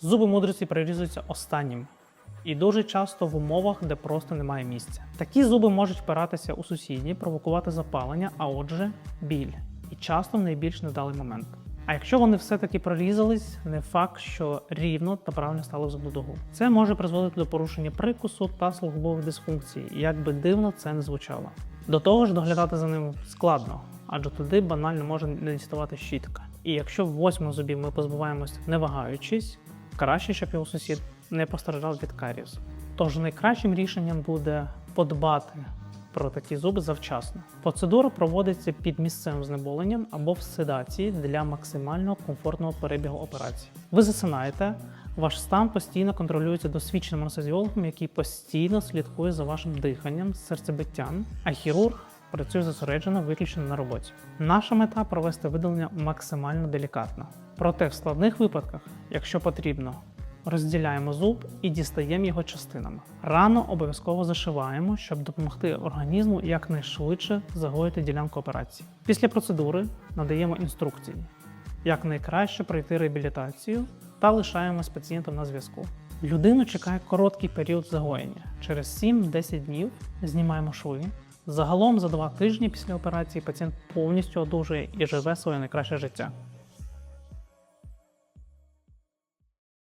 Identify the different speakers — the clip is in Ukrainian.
Speaker 1: Зуби мудриці прирізуються останнім. І дуже часто в умовах, де просто немає місця. Такі зуби можуть впиратися у сусідні, провокувати запалення, а отже, біль. І часто в найбільш невдалий момент. А якщо вони все-таки прорізались, не факт, що рівно та правильно стали в. Це може призводити до порушення прикусу та слухової дисфункції, як би дивно це не звучало. До того ж, доглядати за ним складно, адже туди банально може не діставати щітка. І якщо в восьмому зубі ми позбуваємось не вагаючись, краще, щоб його сусід не постраждав від карієсу. Тож найкращим рішенням буде подбати про такі зуби завчасно. Процедура проводиться під місцевим знеболенням або в седації для максимально комфортного перебігу операції. Ви засинаєте, ваш стан постійно контролюється досвідченим анестезіологом, який постійно слідкує за вашим диханням, серцебиттям, а хірург працює зосереджено виключно на роботі. Наша мета провести видалення максимально делікатно. Проте в складних випадках, якщо потрібно, розділяємо зуб і дістаємо його частинами. Рану обов'язково зашиваємо, щоб допомогти організму якнайшвидше загоїти ділянку операції. Після процедури надаємо інструкції, як найкраще пройти реабілітацію та лишаємо пацієнтом на зв'язку. Людину чекає короткий період загоєння. Через 7-10 днів знімаємо шви. Загалом за два тижні після операції пацієнт повністю одужує і живе своє найкраще життя.